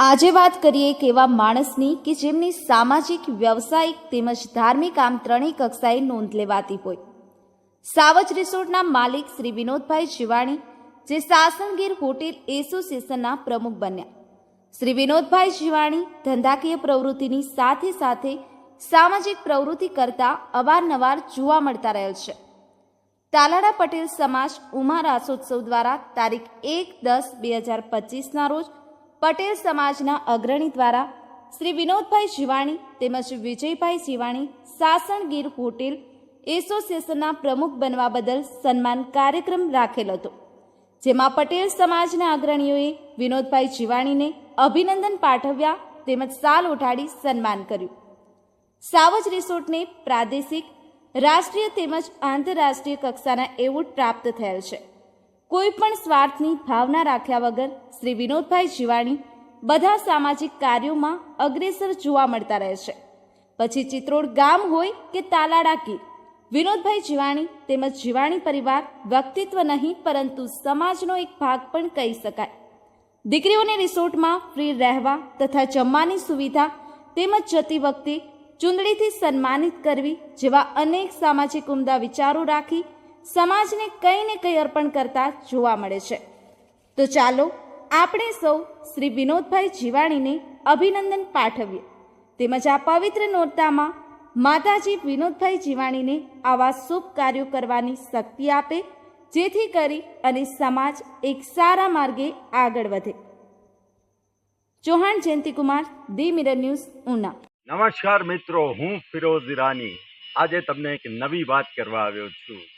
આજે વાત કરીએ એક એવા માણસની કે જેમની સામાજિક, વ્યવસાયિક તેમજ ધાર્મિક આમ ત્રણેય કક્ષાએ નોંધ લેવાતી હોય. સાવજ રિસોર્ટના માલિક શ્રી વિનોદભાઈ જીવાણી, જે સાસણગીર હોટેલ એસોસિએશનના પ્રમુખ બન્યા. શ્રી વિનોદભાઈ જીવાણી ધંધાકીય પ્રવૃત્તિની સાથે સાથે સામાજિક પ્રવૃત્તિ કરતા અવારનવાર જોવા મળતા રહેલ છે. તાલાડા પટેલ સમાજ ઉમા રાસોત્સવ દ્વારા તારીખ એક દસ બે હજાર પચીસના રોજ પટેલ સમાજના અગ્રણી દ્વારા શ્રી વિનોદભાઈ જીવાણી તેમજ વિજયભાઈ જીવાણી સાસણગીર હોટેલ એસોસિએશનના પ્રમુખ બનવા બદલ સન્માન કાર્યક્રમ રાખેલ હતો, જેમાં પટેલ સમાજના અગ્રણીઓએ વિનોદભાઈ જીવાણીને અભિનંદન પાઠવ્યા તેમજ સાલ ઉઠાડી સન્માન કર્યું. સાવજ રિસોર્ટને પ્રાદેશિક, રાષ્ટ્રીય તેમજ આંતરરાષ્ટ્રીય કક્ષાના એવોર્ડ પ્રાપ્ત થયેલ છે. કોઈ પણ સ્વાર્થની ભાવના રાખ્યા વગર શ્રી વિનોદભાઈ જીવાણી બધા સામાજિક કાર્યોમાં અગ્રેસર જોવા મળતા રહે છે. પછી ચિત્રોડ ગામ હોય કે તાલાડા ગીર, વિનોદભાઈ જીવાણી તેમજ જીવાણી પરિવાર વ્યક્તિત્વ નહીં પરંતુ સમાજનો એક ભાગ પણ કહી શકાય. દીકરીઓને રિસોર્ટમાં ફ્રી રહેવા તથા જમવાની સુવિધા તેમજ જતી વખતે ચૂંદડીથી સન્માનિત કરવી જેવા અનેક સામાજિક ઉમદા વિચારો રાખી સમાજને કંઈ ને કંઈ અર્પણ કરતા જોવા મળે છે. તો ચાલો આપણે સૌ શ્રી વિનોદભાઈ જીવાણીને અભિનંદન પાઠવીએ. તેમજ આ પવિત્ર નોરતામાં માતાજી વિનોદભાઈ જીવાણીને આવા શુભ કાર્યો કરવાની શક્તિ આપે, જેથી કરી અને સમાજ એક સારા માર્ગે આગળ વધે. Chauhan Jayantikumar the mirror news, Una. નમસ્કાર મિત્રો, હું ફિરોઝ ઈરાની. આજે તમને એક નવી વાત કરવા આવ્યો છું.